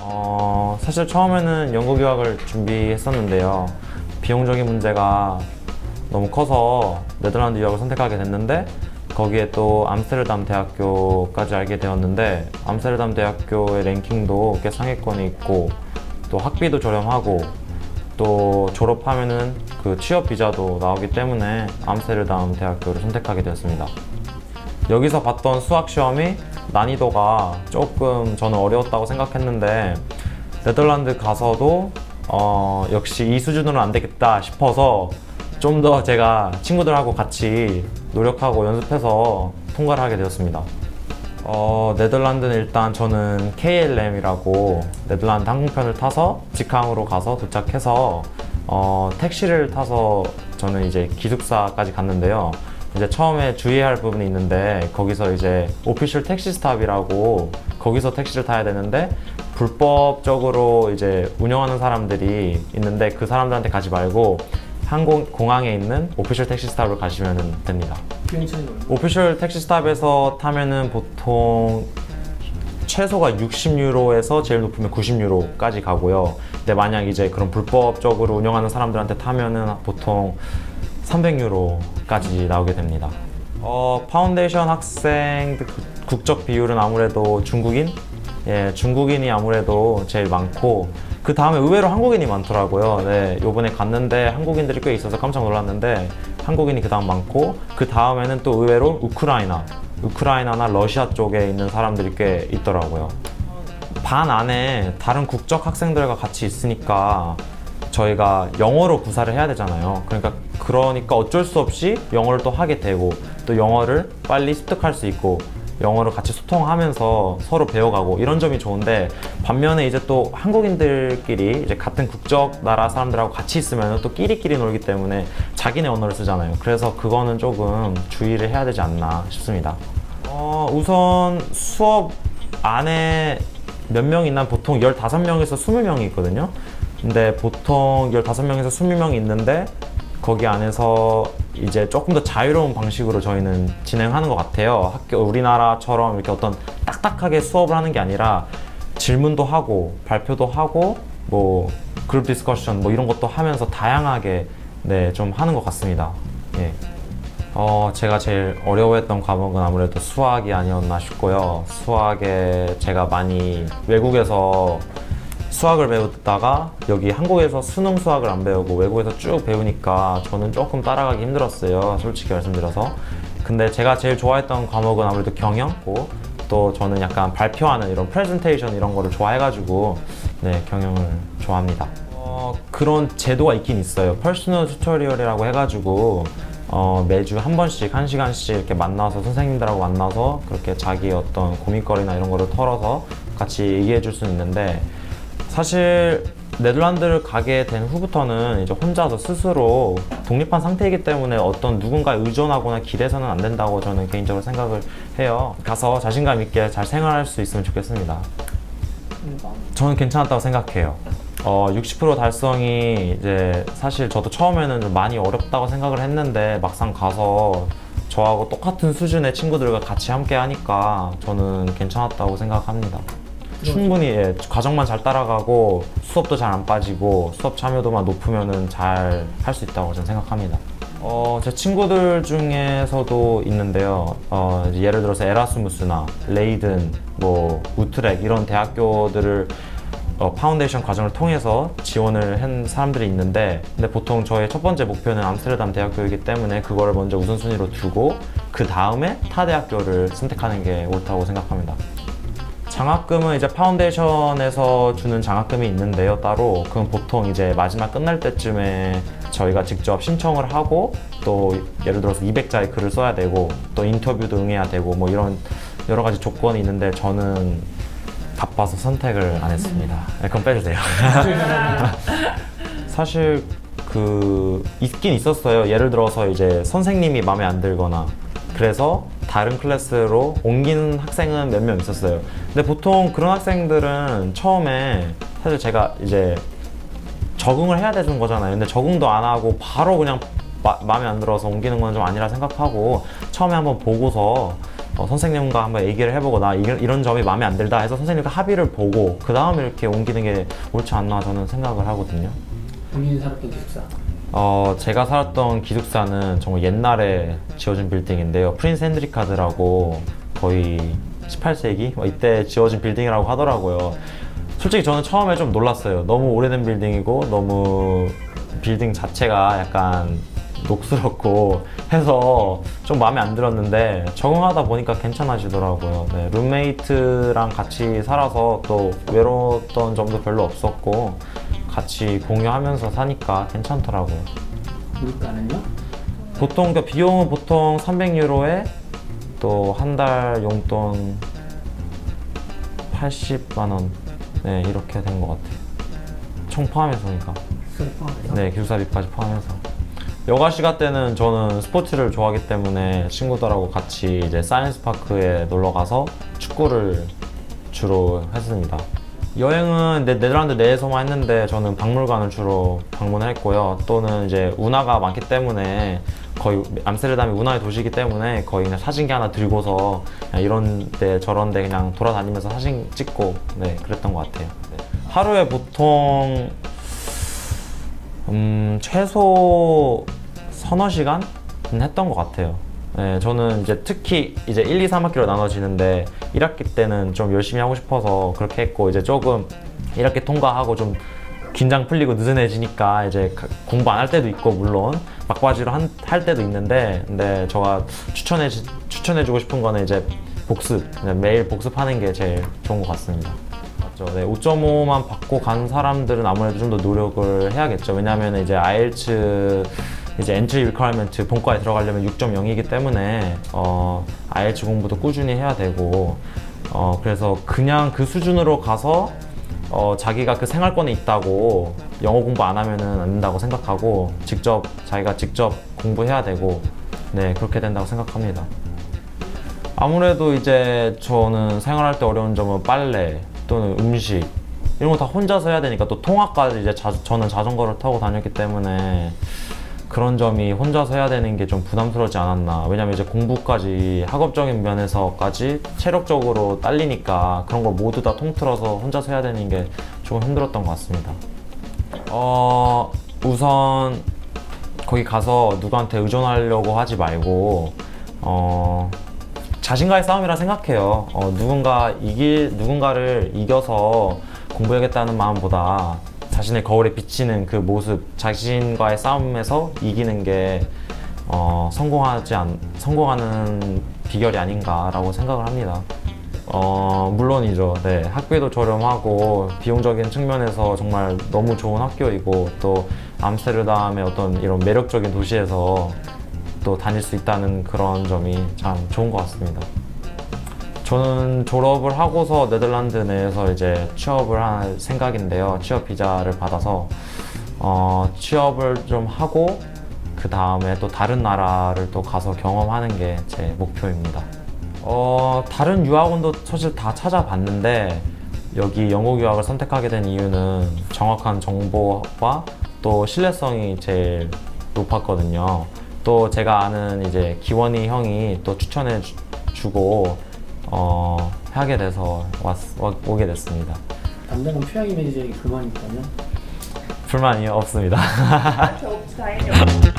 어, 사실 처음에는 연구 유학을 준비했었는데요. 비용적인 문제가 너무 커서 네덜란드 유학을 선택하게 됐는데 거기에 또 암스테르담 대학교까지 알게 되었는데 암스테르담 대학교의 랭킹도 꽤 상위권에 있고 또 학비도 저렴하고 또 졸업하면은 그 취업 비자도 나오기 때문에 암스테르담 대학교를 선택하게 되었습니다. 여기서 봤던 수학 시험이 난이도가 조금 저는 어려웠다고 생각했는데 네덜란드 가서도 어, 역시 이 수준으로는 안 되겠다 싶어서 좀 더 제가 친구들하고 같이 노력하고 연습해서 통과를 하게 되었습니다. 어, 네덜란드는 일단 저는 KLM이라고 네덜란드 항공편을 타서 직항으로 가서 도착해서 어, 택시를 타서 저는 이제 기숙사까지 갔는데요. 이제 처음에 주의해야 할 부분이 있는데 거기서 이제 오피셜 택시 스탑이라고 거기서 택시를 타야 되는데 불법적으로 이제 운영하는 사람들이 있는데 그 사람들한테 가지 말고 항공 공항에 있는 오피셜 택시 스탑을 가시면 됩니다. 오피셜 택시 스탑에서 타면은 보통 최소가 60유로에서 제일 높으면 90유로까지 가고요. 근데 만약 이제 그런 불법적으로 운영하는 사람들한테 타면은 보통 300유로까지 나오게 됩니다. 어, 파운데이션 학생 국- 국적 비율은 아무래도 중국인? 예, 중국인이 아무래도 제일 많고 그 다음에 의외로 한국인이 많더라고요. 네, 요번에 갔는데 한국인들이 꽤 있어서 깜짝 놀랐는데 한국인이 그 다음 많고 그 다음에는 또 의외로 우크라이나, 우크라이나나 러시아 쪽에 있는 사람들이 꽤 있더라고요. 반 안에 다른 국적 학생들과 같이 있으니까 저희가 영어로 구사를 해야 되잖아요. 그러니까 그러니까 어쩔 수 없이 영어를 또 하게 되고 또 영어를 빨리 습득할 수 있고 영어를 같이 소통하면서 서로 배워가고 이런 점이 좋은데 반면에 이제 또 한국인들끼리 이제 같은 국적 나라 사람들하고 같이 있으면 또 끼리끼리 놀기 때문에 자기네 언어를 쓰잖아요. 그래서 그거는 조금 주의를 해야 되지 않나 싶습니다. 어, 우선 수업 안에 몇 명이 난 보통 15명에서 20명이 있거든요. 근데 보통 15명에서 20명이 있는데 거기 안에서 이제 조금 더 자유로운 방식으로 저희는 진행하는 것 같아요. 학교 우리나라처럼 이렇게 어떤 딱딱하게 수업을 하는 게 아니라 질문도 하고 발표도 하고 뭐 그룹 디스커션 뭐 이런 것도 하면서 다양하게 네, 좀 하는 것 같습니다. 예. 어, 제가 제일 어려워했던 과목은 아무래도 수학이 아니었나 싶고요. 수학에 제가 많이 외국에서 수학을 배우다가 여기 한국에서 수능 수학을 안 배우고 외국에서 쭉 배우니까 저는 조금 따라가기 힘들었어요. 솔직히 말씀드려서. 근데 제가 제일 좋아했던 과목은 아무래도 경영고 또 저는 약간 발표하는 이런 프레젠테이션 이런 거를 좋아해가지고 네, 경영을 좋아합니다. 어, 그런 제도가 있긴 있어요. 퍼스널 튜토리얼이라고 해가지고 어, 매주 한 번씩 한 시간씩 이렇게 만나서 선생님들하고 만나서 그렇게 자기 어떤 고민거리나 이런 거를 털어서 같이 얘기해 줄 수는 있는데 사실 네덜란드를 가게 된 후부터는 이제 혼자서 스스로 독립한 상태이기 때문에 어떤 누군가에 의존하거나 기대서는 안 된다고 저는 개인적으로 생각을 해요. 가서 자신감 있게 잘 생활할 수 있으면 좋겠습니다. 저는 괜찮았다고 생각해요. 어, 60% 달성이 이제 사실 저도 처음에는 좀 많이 어렵다고 생각을 했는데 막상 가서 저하고 똑같은 수준의 친구들과 같이 함께 하니까 저는 괜찮았다고 생각합니다. 충분히 예, 과정만 잘 따라가고 수업도 잘 안 빠지고 수업 참여도만 높으면은 잘 할 수 있다고 저는 생각합니다. 어, 제 친구들 중에서도 있는데요. 어, 이제 예를 들어서 에라스무스나 레이든, 뭐 우트렉 이런 대학교들을 어, 파운데이션 과정을 통해서 지원을 한 사람들이 있는데 근데 보통 저의 첫 번째 목표는 암스테르담 대학교이기 때문에 그거를 먼저 우선순위로 두고 그 다음에 타 대학교를 선택하는 게 옳다고 생각합니다. 장학금은 이제 파운데이션에서 주는 장학금이 있는데요, 따로. 그건 보통 이제 마지막 끝날 때쯤에 저희가 직접 신청을 하고 또 예를 들어서 200자의 글을 써야 되고 또 인터뷰도 응해야 되고 뭐 이런 여러 가지 조건이 있는데 저는 바빠서 선택을 안 했습니다. 네, 그건 빼주세요. 사실 그 있긴 있었어요. 예를 들어서 이제 선생님이 마음에 안 들거나 그래서 다른 클래스로 옮기는 학생은 몇 명 있었어요. 근데 보통 그런 학생들은 처음에 사실 제가 이제 적응을 해야 되는 거잖아요. 근데 적응도 안 하고 바로 그냥 마, 마음에 안 들어서 옮기는 건 좀 아니라 생각하고 처음에 한번 보고서 어, 선생님과 한번 얘기를 해보고 나 이런, 이런 점이 마음에 안 들다 해서 선생님과 합의를 보고 그 다음에 이렇게 옮기는 게 옳지 않나 저는 생각을 하거든요. 본인이 살았던 기숙사. 어, 제가 살았던 기숙사는 정말 옛날에 지어진 빌딩인데요. 프린스 핸드리카드라고 거의 18세기 뭐 이때 지어진 빌딩이라고 하더라고요. 솔직히 저는 처음에 좀 놀랐어요. 너무 오래된 빌딩이고 너무 빌딩 자체가 약간 녹스럽고 해서 좀 마음에 안 들었는데 적응하다 보니까 괜찮아지더라고요. 네, 룸메이트랑 같이 살아서 또 외로웠던 점도 별로 없었고 같이 공유하면서 사니까 괜찮더라고요. 물가는요? 보통 그 비용은 보통 300유로에 또 한 달 용돈 80만 원 네, 이렇게 된 것 같아요. 총 포함해서니까. 수술 포함해서. 네, 기숙사비까지 포함해서. 여가 시간 때는 저는 스포츠를 좋아하기 때문에 친구들하고 같이 이제 사이언스 파크에 놀러 가서 축구를 주로 했습니다. 여행은 네, 네덜란드 내에서만 했는데 저는 박물관을 주로 방문을 했고요. 또는 이제 운하가 많기 때문에 거의 암스테르담이 운하의 도시이기 때문에 거의 그냥 사진기 하나 들고서 이런 데 저런 데 그냥 돌아다니면서 사진 찍고 네 그랬던 것 같아요. 네. 하루에 보통 음, 최소 서너 시간은 했던 것 같아요. 네, 저는 이제 특히 이제 1, 2, 3학기로 나눠지는데 1학기 때는 좀 열심히 하고 싶어서 그렇게 했고 이제 조금 1학기 통과하고 좀 긴장 풀리고 느슨해지니까 이제 가- 공부 안 할 때도 있고 물론 막바지로 한, 할 때도 있는데 근데 제가 추천해 추천해주고 싶은 거는 이제 복습 매일 복습하는 게 제일 좋은 것 같습니다. 맞죠. 네, 5.5만 받고 간 사람들은 아무래도 좀 더 노력을 해야겠죠. 왜냐하면 이제 IELTS 이제 엔트리 리퀘어먼트 본과에 들어가려면 6.0이기 때문에 어, IELTS 공부도 꾸준히 해야 되고 어, 그래서 그냥 그 수준으로 가서 어, 자기가 그 생활권에 있다고 영어 공부 안 하면은 안 된다고 생각하고 직접 자기가 직접 공부해야 되고 네 그렇게 된다고 생각합니다. 아무래도 이제 저는 생활할 때 어려운 점은 빨래 또는 음식 이런 거 다 혼자서 해야 되니까 또 통학까지 이제 자, 저는 자전거를 타고 다녔기 때문에 그런 점이 혼자서 해야 되는 게 좀 부담스럽지 않았나 왜냐면 이제 공부까지 학업적인 면에서까지 체력적으로 딸리니까 그런 걸 모두 다 통틀어서 혼자서 해야 되는 게 조금 힘들었던 것 같습니다 어 우선 거기 가서 누구한테 의존하려고 하지 말고 어 자신과의 싸움이라 생각해요. 어, 누군가 이길 누군가를 이겨서 공부해야겠다는 마음보다 자신의 거울에 비치는 그 모습, 자신과의 싸움에서 이기는 게 어, 성공하지 않, 성공하는 비결이 아닌가라고 생각을 합니다. 어, 물론이죠. 네. 학비도 저렴하고 비용적인 측면에서 정말 너무 좋은 학교이고 또 암스테르담의 어떤 이런 매력적인 도시에서 또 다닐 수 있다는 그런 점이 참 좋은 것 같습니다. 저는 졸업을 하고서 네덜란드 내에서 이제 취업을 할 생각인데요. 취업 비자를 받아서 어, 취업을 좀 하고 그 다음에 또 다른 나라를 또 가서 경험하는 게 제 목표입니다. 어, 다른 유학원도 사실 다 찾아봤는데 여기 영국 유학을 선택하게 된 이유는 정확한 정보와 또 신뢰성이 제일 높았거든요. 또 제가 아는 이제 기원이 형이 또 추천해 주- 주고 어, 하게 돼서 왔, 와- 오게 됐습니다. 담당은 표양 이미지적인 불만이 있다면? 불만이 없습니다. Talk to